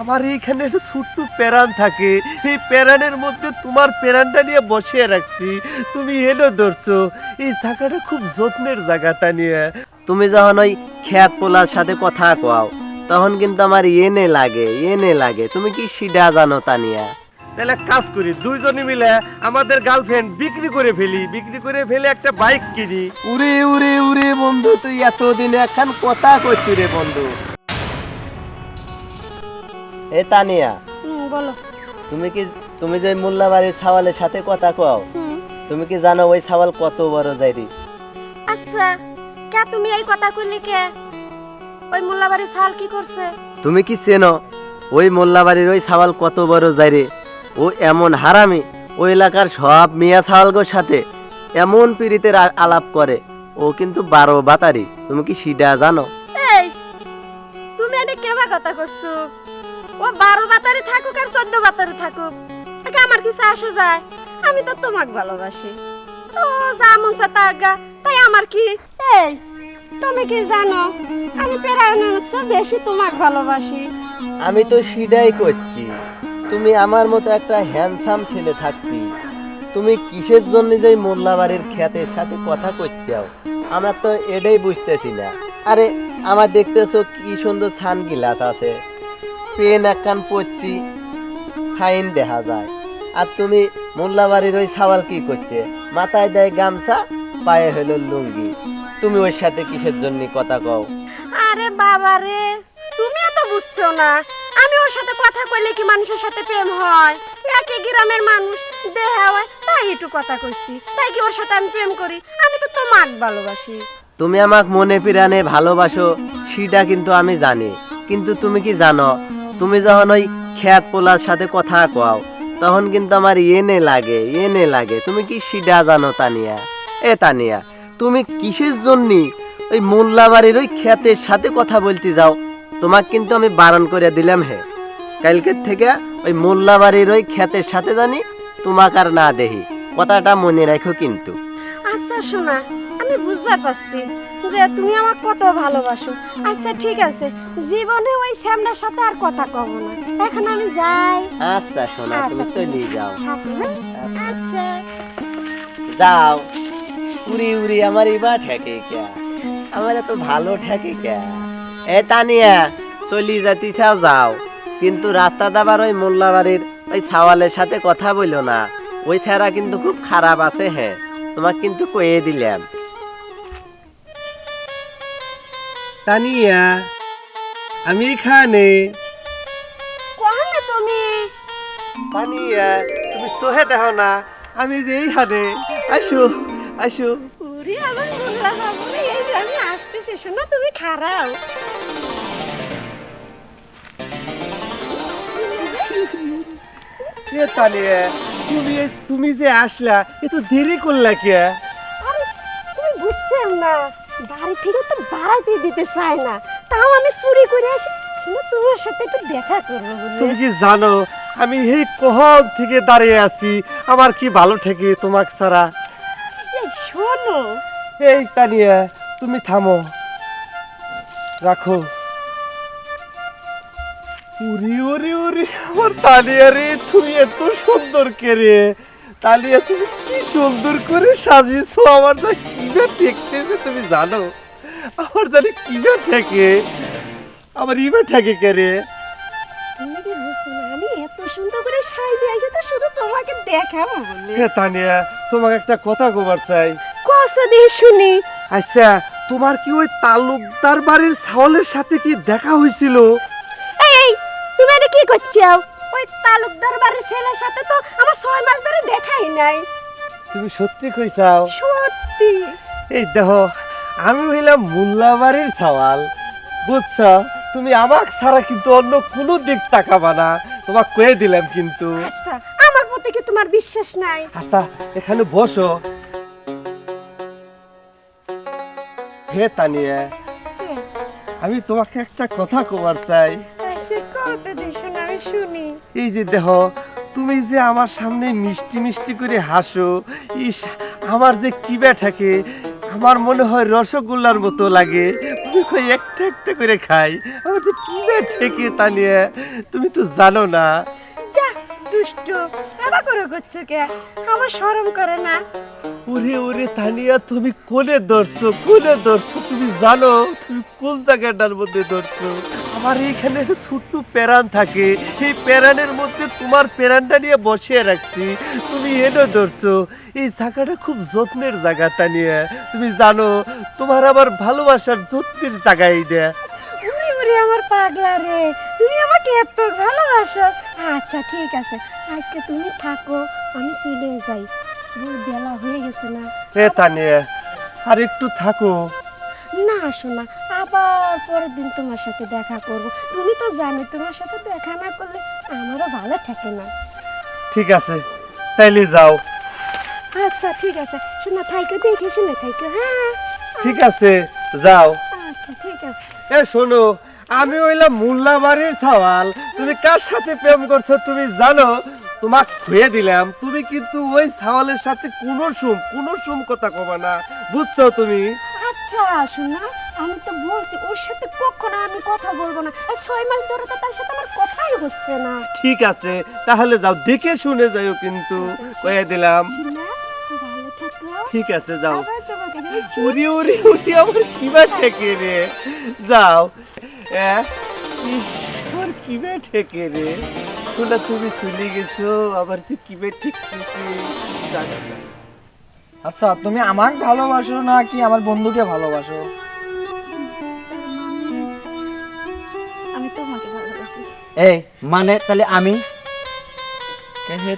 আমার এইখানে একটা ছোট্ট প্যারান থাকে। এই প্যারানের মধ্যে তোমার প্যারানটা নিয়ে বসিয়ে রাখছি। তুমি এলো ধরছো এই জায়গাটা খুব যত্নের জায়গাটা নিয়ে। তুমি যখন ওই খ্যাত পোলার সাথে কথা কও তখন কিন্তু আমার এনে লাগে এনে লাগে। তুমি কি সিডা জানো তানিয়া তাহলে কাজ করি দুইজনে মিলে আমাদের গার্লফ্রেন্ড বিক্রি করে ফেলি। বিক্রি করে ফেলে একটা বাইক কিনি। উরে উরে উরে বন্ধু তুই এতদিন একখান কথা কইছি রে বন্ধু। এ তানিয়া। বলো। তুমি কি তুমি যে মোল্লাবাড়ির ছাওয়ালের সাথে কথা কও তুমি কি জানো ওই ছাওয়াল কত বড় যাইরি আচ্ছা কে তুমি এই কথা কইলি কে? ওই মোল্লাবাড়ি সাল কি করছে? তুমি কি চেনো ওই মোল্লাবাড়ির ওই ছাওয়াল কত বড় যাইরে ও এমন হারামি ওই এলাকার সব মিয়া ছাওয়ালগোর সাথে এমন পীড়িতের আলাপ করে। ও কিন্তু বারো বাতারি তুমি কি সিডা জানো? এই তুমি এটা কেবা কথা করছ? ও বারো বাতারে থাকুক আর চোদ্দ বাতারে থাকুক। তাকে আমার কিছু আসে যায়। আমি তো তোমাকে ভালোবাসি। তো যা মন চায় তা গা, তাই আমার কি? এই, তুমি কি জানো, আমি পেরায়নের চেয়ে বেশি তোমাকে ভালোবাসি। আমি তো সিডাই করছি। তুমি আমার মতো একটা হ্যান্ডসাম ছেলে থাকতি তুমি কিসের জন্য যে এই মোল্লাবাড়ির খ্যাতের সাথে কথা করছাও? আমার তো এটাই বুঝতেছি না। আরে, আমার দেখতেছো কি সুন্দর সান গিলাস আছে। পেন একখান পড়ছি ফাইন দেখা যায়। আর তুমি মোল্লাবাড়ির ওই সাওয়াল কি করছে? মাথায় দেয় গামছা পায়ে হলো লুঙ্গি। তুমি ওর সাথে কিসের জন্য কথা কও? আরে বাবা রে তুমি এত বুঝছ না। আমি ওর সাথে কথা কইলে কি মানুষের সাথে প্রেম হয়? একই গ্রামের মানুষ দেহা হয় তাই একটু কথা কইছি। তাই কি ওর সাথে আমি প্রেম করি? আমি তো তোমাক ভালোবাসি। তুমি আমাকে মনে পিরানে ভালোবাসো সেটা কিন্তু আমি জানি। কিন্তু তুমি কি জানো তুমি যখন ওই খ্যাত পোলার সাথে কথা কও, তখন কিন্তু আমার এনে লাগে এনে লাগে। তুমি কি সিডা জানো, তানিয়া? এ তানিয়া, তুমি কিসের জন্য ওই মোল্লাবাড়ির ওই খ্যাতের সাথে কথা বলতে যাও? তোমাকে কিন্তু আমি বারণ করে দিলাম হে। কালকের থেকে ওই মোল্লাবাড়ির ওই খ্যাতের সাথে জানি তোমাকে আর না দেহি। কথাটা মনে রাখো কিন্তু। আচ্ছা শোনা, আমি বুঝতে পারছি। যে তুমি আমার কত ভালোবাসো। আচ্ছা ঠিক আছে। জীবনে ওই স্যামটার সাথে আর কথা কব না। এখন আমি যাই। আচ্ছা সোনা তুমি আচ্ছা, চলে যাও। হ্যাঁ? আচ্ছা। যাও। উড়ি উড়ি আমার এবার ঠেকে কে? আমার এত ভালো ঠেকে কে? এ তানিয়া চলি যাতি চাও যাও। কিন্তু রাস্তা দাবার ওই মোল্লাবাড়ির ওই সাওয়ালের সাথে কথা বইলো না। ওই ছাড়া কিন্তু খুব খারাপ আছে হ্যাঁ। তোমাকে কিন্তু কয়ে দিলাম। তানিয়া আমি এখানে। কহনে তুমি? তানিয়া তুমি সোহে দেখো না আমি যে এইখানে। আসো আসো। উরি আমার মোল্লা বাবুরে এই যে আমি আসতেছি শোনো তুমি খারাও। এ তানিয়া তুমি তুমি যে আসলা এ তো দেরি করলা কে? আরে তুমি বুঝছেন না। বাড়ি থেকে তো বাড়াইতে দিতে চায় না। তাও আমি চুরি করে আসি। শোনো তোমার সাথে একটু দেখা করব তুমি কি জানো আমি এই কখন থেকে দাঁড়িয়ে আছি। আমার কি ভালো ঠেকে তোমাক ছাড়া? শোনো। এই তানিয়া তুমি থামো। রাখো। উরি উরি উরি আমার তালিয়া রে তুমি এত সুন্দর কে রে? তুমি কি সুন্দর করে সাজিয়েছো আমার যা কিবা ঠেকতেছে তুমি জানো? আমার জানি কিবা ঠেকে। আমার ঠেকে কে রে? কি বুঝছ আমি এত সুন্দর করে সাজিয়ে আইছি তো শুধু তোমাকে দেখাবো বলে তানিয়া তোমাকে একটা কথা কবার চাই। দিয়ে শুনি। আচ্ছা তোমার কি ওই তালুকদার বাড়ির ছাওলের সাথে কি দেখা হয়েছিল এই তুমি এটা কি করছ? তালুকদার বাড়ির ছেলের সাথে তো আমার ছয় মাস ধরে দেখাই নাই। তুমি সত্যি সত্যি। এই দেখো আমি হইলাম মোল্লাবাড়ির সওয়াল বুঝছ তুমি আমাক ছাড়া কিন্তু অন্য কোনো দিক তাকাবা না। তোমাক কয়ে দিলাম কিন্তু। আচ্ছা আমার প্রতি কি তোমার বিশ্বাস নাই? আচ্ছা এখানে বসো। হে তানিয়া আমি তোমাকে একটা কথা কবার চাই। এই যে দেহ তুমি যে আমার সামনে মিষ্টি মিষ্টি করে হাসো ইস আমার যে কিবা থাকে আমার মনে হয় রসগোল্লার মতো লাগে। কই একটা একটা করে খাই আমার তো কি না ঠেকে তানিয়া তুমি তো জানো না। দুষ্ট এবার করে করছ কে? আমার শরম করে না। ওরে ওরে তানিয়া তুমি কোলে ধরছো কোলে ধরছো তুমি জানো তুমি কোন জায়গাটার মধ্যে ধরছো? আমার এখানে একটা ছোট্ট প্যারান থাকে। এই প্যারানের মধ্যে তোমার প্যারানটা নিয়ে বসিয়ে রাখছি। তুমি এনে ধরছো। এই জায়গাটা খুব যত্নের জায়গা তানিয়া। তুমি জানো তোমার আবার ভালোবাসার যত্নের জায়গা এইটা। আমার পাগলা রে। তুমি আমাকে এত ভালোবাসো। আচ্ছা ঠিক আছে। আজকে তুমি থাকো আমি চলে যাই। বেলা হয়ে গেছে না। এ তানিয়া আর একটু থাকো। না শোনা। আবার পরের দিন তোমার সাথে দেখা করব। তুমি তো জানো তোমার সাথে দেখা না করলে আমারও ভালো থাকে না। ঠিক আছে তাইলে যাও। আচ্ছা ঠিক আছে। শোনা থাইকো দেখে শুনে থাইকো হ্যাঁ? ঠিক আছে যাও। আচ্ছা ঠিক আছে। এ শোনো আমি হইলাম মোল্লাবাড়ির ছাওয়াল। তুমি কার সাথে প্রেম করছ তুমি জানো? তোমাক খুঁয়ে দিলাম। তুমি কিন্তু ওই ছাওয়ালের সাথে কোনো সুম কোনো সুম কথা কবা না। বুঝছ তুমি? আচ্ছা শোনা আমি তো বলছি ওর সাথে কখনো আমি কথা বলব না। আর ছয় মাস ধরে তো তার সাথে আমার কথাই হচ্ছে না। ঠিক আছে তাহলে যাও দেখে শুনে যাও কিন্তু। কয়ে দিলাম। শোনা ভালো থাকো। ঠিক আছে যাও। উড়ি উড়ি উড়ি আমার কিবা ঠেকে রে। যাও। এ, ঈশ্বর কিবা ঠেকে রে। শোনা তুমি চলে গেছো আবার তুই কিবে ঠেকতেছি। আচ্ছা তুমি আমাকে ভালোবাসো না কি আমার বন্ধুকে ভালোবাসো? এই মানে তাহলে আমি?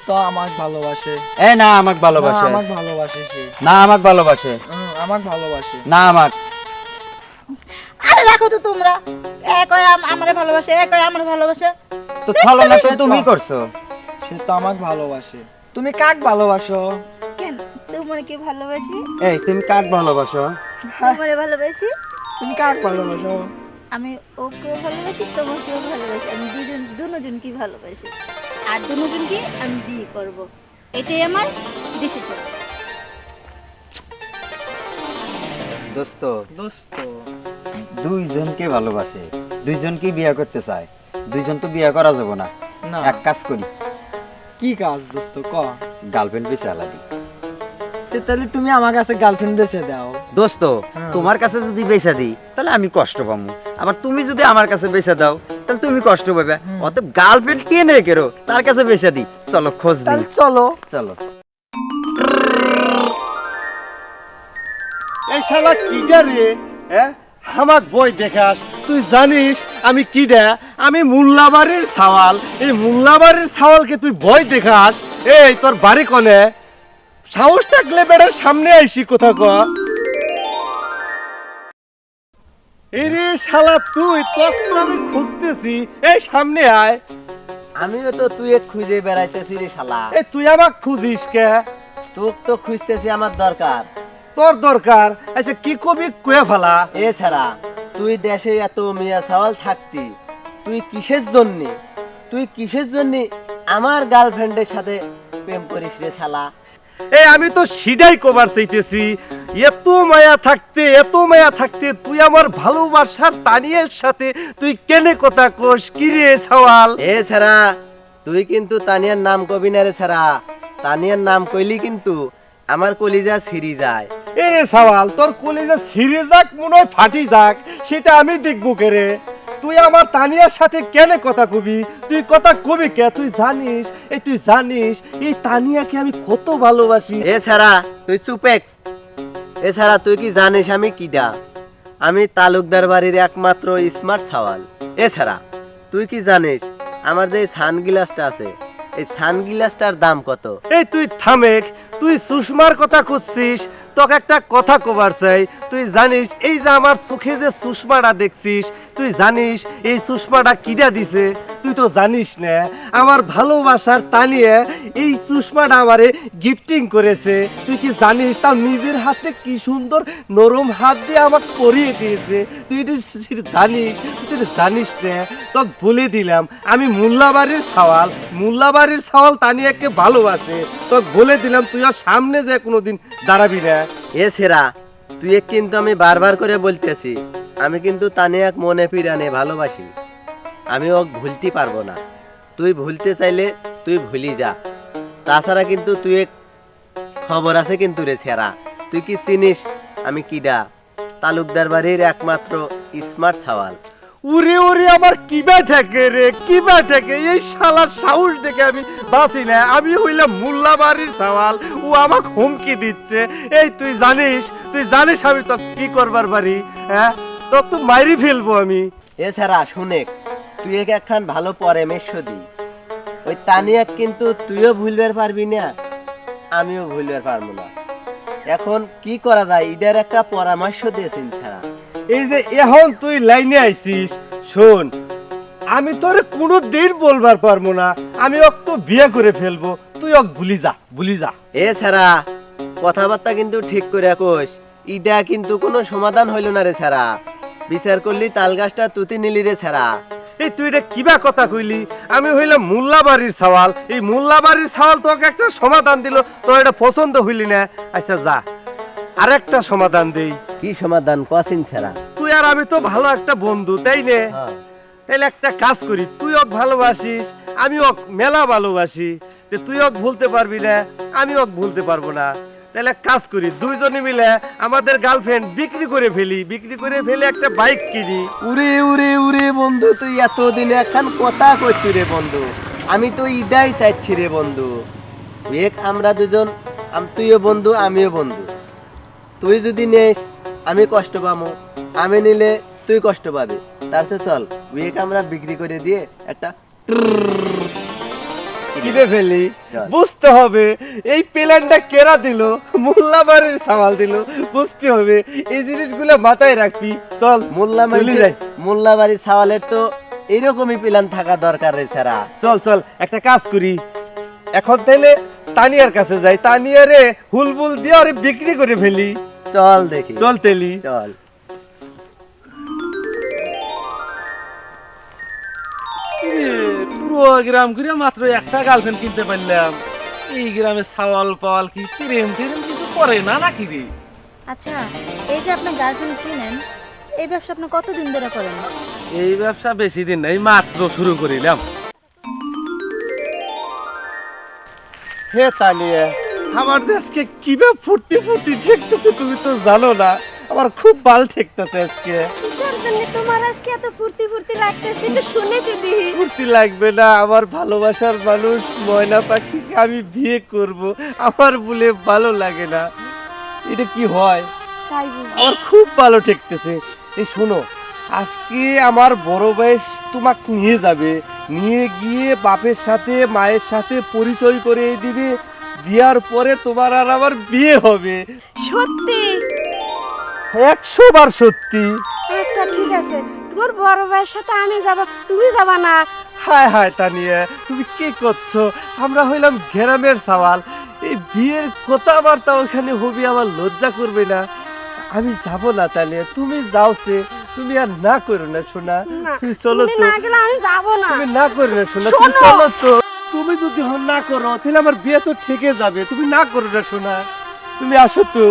তো আমাকে ভালোবাসে। এ না আমাকে ভালোবাসে। না, আমাকে ভালোবাসে সে। না আমাকে ভালোবাসে। আমাকে ভালোবাসে। না আমাক। আরে রাখো তো তোমরা। হয় আমারে ভালোবাসে হয় আমার ভালোবাসে। তো ছলনা তো তুমি করছ। সে তো আমাকে ভালোবাসে। তুমি কাক ভালোবাসো? কেন? তোমার কি ভালোবাসি? এই তুমি কাক ভালোবাসো? তোমারে ভালোবাসি? তুমি কাক ভালোবাসো? আমি ওকেও ভালোবাসি তোমাকেও ভালোবাসি। আমি দুজন দুজন কি ভালোবাসি। আর দুজন কি আমি বিয়ে করব। এটাই আমার ডিসিশন দোস্ত দোস্ত। দুইজনকে ভালোবাসে। দুইজনকে বিয়ে করতে চায়। দুইজন তো বিয়ে করা যাবে না। না। এক কাজ করি। কি কাজ দোস্ত ক? গার্লফ্রেন্ড বেঁচে আলাদি। তো তাহলে তুমি আমার কাছে গার্লফ্রেন্ড বেছে দাও। দোস্ত হ্যাঁ। তোমার কাছে যদি বেচা দিই তাহলে আমি কষ্ট পাবো আবার তুমি যদি আমার কাছে বেচা দাও তাহলে তুমি কষ্ট পাবে। অতএব গার্লফ্রেন্ড কে নেই কেরো তার কাছে বেচা দিই চলো খোঁজ দিই চলো। চলো। এই শালা কিডা রে হ্যাঁ আমার বই দেখাস তুই জানিস আমি কি কিডা আমি মোল্লাবাড়ির সাওয়াল। এই মোল্লাবাড়ির সাওয়ালকে তুই বই দেখাস এই তোর বাড়ি কনে? সাহস থাকলে বেড়ার সামনে আইসি কোথা ক এই রে শালা তুই তোর আমি খুঁজতেছি। এই সামনে আয়। আমিও তো তুই খুঁজে বেড়াইতেছি রে শালা। এই তুই খুঁজিস কে? তোক তো খুঁজতেছি আমার দরকার। তোর দরকার? আচ্ছা কি কবি কয়ে ফেলা? এছাড়া তুই দেশে এত মেয়া সওয়াল থাকতি তুই কিসের জন্য? তুই কিসের জন্য আমার গার্লফ্রেন্ডের সাথে প্রেম করিস রে শালা? এই আমি তো সিডাই কবার চাইতেছি। এত মায়া থাকতে এত মায়া থাকতে তুই আমার ভালোবাসার তানিয়ের সাথে তুই কেনে কথা কোস? কি রে সওয়াল? এছাড়া তুই কিন্তু তানিয়ার নাম কবি না রে ছাড়া। তানিয়ার নাম কইলি কিন্তু আমার কলিজা ছিঁড়ি যায়। এ রে সওয়াল তোর কলেজে ছিঁড়ে যাক মনে হয় ফাটি যাক সেটা আমি দেখব কে রে? তুই আমার তানিয়ার সাথে কেনে কথা কবি? তুই কথা কবি কে? তুই জানিস এই তুই জানিস এই তানিয়াকে আমি কত ভালোবাসি। এছাড়া তুই চুপেক এছাড়া তুই কি জানিস আমি কিডা? আমি তালুকদার বাড়ির একমাত্র স্মার্ট ছাওয়াল। এছাড়া, তুই কি জানিস আমার যে সানগ্লাসটা আছে, এই সানগ্লাসটার দাম কত? এই তুই থামেক, তুই সুষমার কথা খুঁজছিস তোকে একটা কথা কবার চাই। তুই জানিস, এই যে আমার চোখে যে সুষমাটা দেখছিস, তুই জানিস, এই সুষমাটা কিটা দিছে? তুই তো জানিস না, আমার ভালোবাসার টানিয়ে এই সুষমাটা আমারে গিফটিং করেছে। তুই কি জানিস তার নিজের হাতে কি সুন্দর নরম হাত দিয়ে আমার পরিয়ে দিয়েছে? তুই জানিস তুই জানিস রে, তোকে বলে দিলাম, আমি মোল্লাবাড়ির সাওয়াল। মোল্লাবাড়ির সাওয়াল তানিয়াকে ভালোবাসে। তোকে বলে দিলাম, তুই আর সামনে যে কোনোদিন দাঁড়াবি না এ সেরা, তুই কিন্তু আমি বারবার করে বলতেছি। আমি কিন্তু তানিয়াক মনে পিরানে ভালোবাসি। আমি ওক ভুলতে পারব না। তুই ভুলতে চাইলে তুই ভুলি যা। তাছাড়া কিন্তু তুই এক খবর আছে কিন্তু রে সেরা। তুই কি চিনিস আমি কিডা? তালুকদার বাড়ির একমাত্র স্মার্ট ছাওয়াল উরে উরে আমার কিবা ঠেকে রে, কিবা ঠেকে? এই শালার সাহস দেখে আমি বাঁচি না। আমি হইলাম মোল্লা বাড়ির সওয়াল। ও আমাকে হুমকি দিচ্ছে। এই তুই জানিস তুই জানিস আমি তো কি করবার পারি হ্যাঁ? তো তো মাইরি ফেলব আমি। এছাড়া শুনে, তুই একে একখান ভালো পরামর্শ দি। ওই তানিয়াক কিন্তু তুইও ভুলবার পারবি না, আমিও ভুলবার পারব না। এখন কি করা যায়? ইডার একটা পরামর্শ দিয়েছেন, ছাড়া। এই যে এখন তুই লাইনে আইছিস শোন আমি তোরে কোনো দিন বলবার পারব না। আমি অক তো বিয়ে করে ফেলব। তুই অক ভুলি যা ভুলি যা। এছাড়া কথাবার্তা কিন্তু ঠিক করে কোষ ইডা কিন্তু কোনো সমাধান হইল না রে ছাড়া। বিচার করলি তাল গাছটা তুতি নিলি রে ছাড়া। এই তুই এটা কিবা কথা কইলি? আমি হইলাম মোল্লা বাড়ির সওয়াল। এই মোল্লা বাড়ির সওয়াল তোকে একটা সমাধান দিল। তোর এটা পছন্দ হইলি না। আচ্ছা যা আরেকটা সমাধান দেই। কি সমাধান কসিন ছাড়া? তুই আর আমি তো ভালো একটা বন্ধু তাই নে? হ্যাঁ। তাহলে একটা কাজ করি তুই ওকে ভালোবাসিস আমি ওকে মেলা ভালোবাসি যে তুই ওকে ভুলতে পারবি না আমি ওকে ভুলতে পারব না। তাহলে কাজ করি দুইজনে মিলে আমাদের গার্লফ্রেন্ড বিক্রি করে ফেলি বিক্রি করে ফেলে একটা বাইক কিনি। উরে উরে উরে বন্ধু তুই এতদিন এখন কথা করছি রে বন্ধু। আমি তো ইদাই চাইছি রে বন্ধু। এক আমরা দুজন আম- তুইও বন্ধু আমিও বন্ধু। তুই যদি নেস আমি কষ্ট পাবো আমি নিলে তুই কষ্ট পাবি। তার চেয়ে চল উইক আমরা বিক্রি করে দিয়ে একটা কিনে ফেলি। বুঝতে হবে এই প্ল্যানটা কেরা দিল? মোল্লাবাড়ির সামাল দিল। বুঝতে হবে এই জিনিসগুলো মাথায় রাখবি। চল মোল্লা যাই। মোল্লা বাড়ি সাওয়ালের তো এরকমই প্ল্যান থাকা দরকার রে ছাড়া। চল চল একটা কাজ করি। এখন তাইলে তানিয়ার কাছে যাই। তানিয়ারে হুলবুল দিয়ে আরে বিক্রি করে ফেলি। চল দেখি। চল তেলি। চল। পুরো গ্রাম ঘুরে মাত্র একটা গার্লফ্রেন্ড কিনতে পারলাম। এই গ্রামে সাওয়াল পাওয়াল কি প্রেম টেরেম কিছু করে না নাকি রে? আচ্ছা এই যে আপনি গার্লফ্রেন্ড কিনেন এই ব্যবসা আপনি কতদিন ধরে করেন? এই ব্যবসা বেশি দিন নাই মাত্র শুরু করিলাম। হে তানিয়া আমার আজকে কীভাবে ফুর্তি ফুর্তি ঠেকতেছে তুমি তো জানো না। আমার খুব ভালো ঠেকতেছে আজকে। তোমার আজকে এত ফুর্তি ফুর্তি লাগতেছে একটু শুনে দিদি ফুর্তি লাগবে না আমার ভালোবাসার মানুষ ময়না পাখিকে আমি বিয়ে করব আমার বলে ভালো লাগে না। এটা কি হয়? আমার খুব ভালো ঠেকতেছে। এই শোনো আজকে আমার বড় বয়স তোমাকে নিয়ে যাবে। নিয়ে গিয়ে বাপের সাথে মায়ের সাথে পরিচয় করে দিবে। দেওয়ার পরে তোমার আর আমার বিয়ে হবে। সত্যি? একশো বার সত্যি। আচ্ছা ঠিক আছে। তোমার বড় ভাইয়ের সাথে আমি যাব তুমি যাবা না। হায় হায় তানিয়া তুমি কি করছ? আমরা হইলাম গ্রামের সওয়াল। এই বিয়ের কথাবার্তা ওখানে হবি আমার লজ্জা করবে না। আমি যাব না তানিয়া তুমি যাও সে। তুমি আর না করো না শোনা না তুমি চলো তো। আমি যাব না। তুমি না করো না শোনা তুমি চলো তো। তুমি যদি না করো তাহলে আমার বিয়ে তো ঠেকে যাবে। তুমি না করো না শোনা তুমি আসো তো।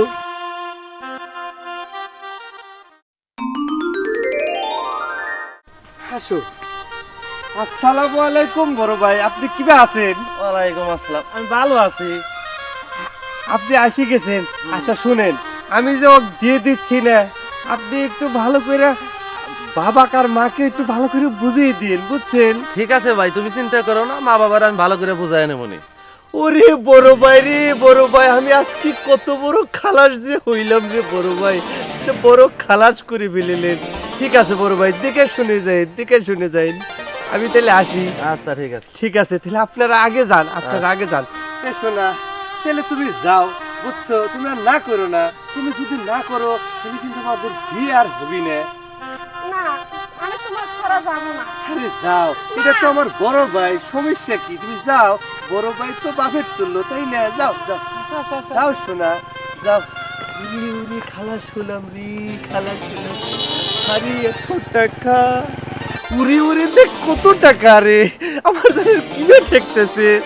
আসো। আসসালামু আলাইকুম বড় ভাই আপনি কীভাবে আছেন? ওয়ালাইকুম আসসালাম। আমি ভালো আছি। আপনি আসি গেছেন। আচ্ছা শুনেন। আমি যে দিয়ে দিচ্ছি না আপনি একটু ভালো করে বাবাকার মাকে একটু ভালো করে বুঝিয়ে দিন বুঝছেন? ঠিক আছে ভাই তুমি চিন্তা করো না মা বাবার আমি ভালো করে বুঝাই নেব নি। ওরে বড় ভাই রে বড় ভাই আমি আজকে কত বড় খালাস যে হইলাম রে বড় ভাই। বড় খালাস করে ফেলিলেন। ঠিক আছে বড় ভাই দেখে শুনে যাই দেখে শুনে যাই। আমি তাহলে আসি। আচ্ছা ঠিক আছে। ঠিক আছে তাহলে আপনারা আগে যান আপনারা আগে যান। শোনা তাহলে তুমি যাও বুঝছ? তুমি আর না করো না। তুমি যদি না করো তাহলে কিন্তু আমাদের বিয়ে আর হবি না। না আমি তোমার ছাড়া যাব না। আরে যাও এটা তো আমার বড় ভাই সমস্যা কি? তুমি যাও বড় ভাই তো বাপের তুললো তাই না? যাও যাও। যাও শোনা যাও। উনি উনি খালা শুনলাম রি খালা শুনলাম। আরে এত টাকা। উড়ি উড়ি দেখ কত টাকা রে। আমার কিনে ঠেকতেছে।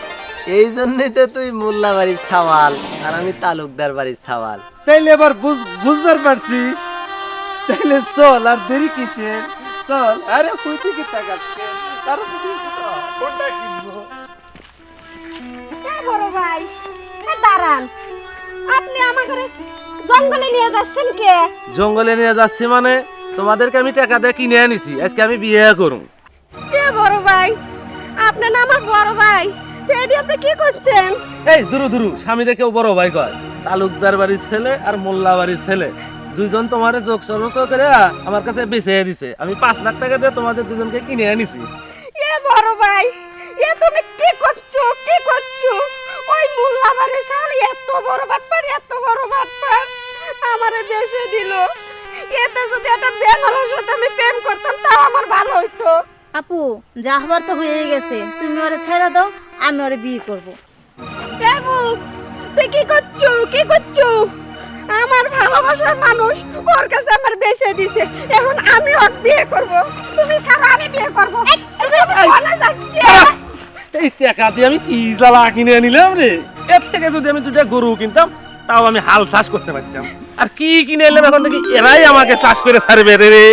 এই জন্যই তো তুই মোল্লা বাড়ির ছাওয়াল আর আমি তালুকদার বাড়ির ছাওয়াল। তাইলে এবার বুঝ- বুঝবার পারছিস? তাহলে চল আর দেরি কিসের? চল। আরে কই থেকে চল, কোনটা কিনবো? বড় ভাই দাঁড়ান। আপনি আমাকে জঙ্গলে নিয়ে যাচ্ছেন কে? জঙ্গলে নিয়ে যাচ্ছি মানে তোমাদেরকে আমি টাকা দিয়ে কিনে আনিছি আজকে আমি বিয়ে করুম। কে বড় ভাই? আপনি না আমার বড় ভাই। আপনি কি করছেন? এই দুরু দুরু স্বামীরে কেউ বড় ভাই কয়। তালুকদার বাড়ির ছেলে আর মোল্লা বাড়ির ছেলে। দুইজন তোমার যোগ সর্বত করে আমার কাছে বেঁচে দিছে। আমি পাঁচ লাখ টাকা দিয়ে তোমাদের দুজনকে কিনে আনিছি এ বড় ভাই এ তুমি কি করছ কি করছ? ওই মোল্লা বাড়ি সাল এত বড় বাটপার এত বড় বাটপার আমারে বেঁচে দিল। এতে যদি একটা বেমারের সাথে আমি প্রেম করতাম তাও আমার ভালো হইতো। আপু যা হবার তো হয়ে গেছে। তুমি ওরে ছেড়ে দাও আমি ওরে বিয়ে করব। তুই কি করছ কি করছ? আমার ভালোবাসার মানুষ ওর কাছে আমার বেঁচে দিছে। এখন আমি ওর বিয়ে করব। তুমি ছাড়া আমি বিয়ে করব। তুমি বলে যাচ্ছি। এই টাকা দিয়ে আমি কি জ্বালা কিনে নিলাম রে? এর থেকে যদি আমি দুটা গরু কিনতাম তাও আমি হাল চাষ করতে পারতাম। আর কি কিনে এলাম এখন দেখি এরাই আমাকে চাষ করে ছাড়বে রে রে।